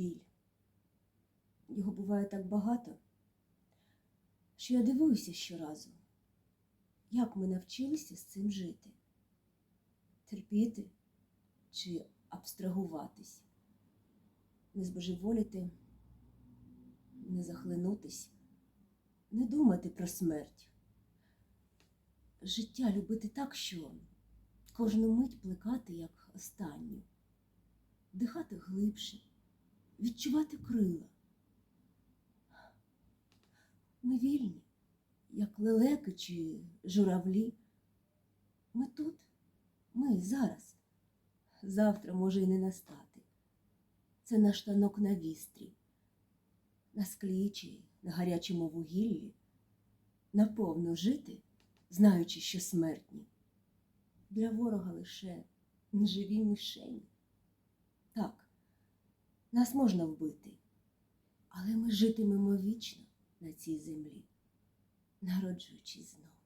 біль. Його буває так багато, що я дивуюся щоразу, як ми навчилися з цим жити, терпіти чи абстрагуватись, не збожеволіти, не захлинутись, не думати про смерть. Життя любити так, що кожну мить плекати як останню, дихати глибше, відчувати крила. Ми вільні, як лелеки чи журавлі. Ми тут, ми зараз. Завтра може й не настати. Це наш танок на вістрі, на склі чи на гарячому вугіллі, наповно жити, знаючи, що смертні. Для ворога лише неживі мишені. Нас можна вбити, але ми житимемо вічно на цій землі, народжуючись знову.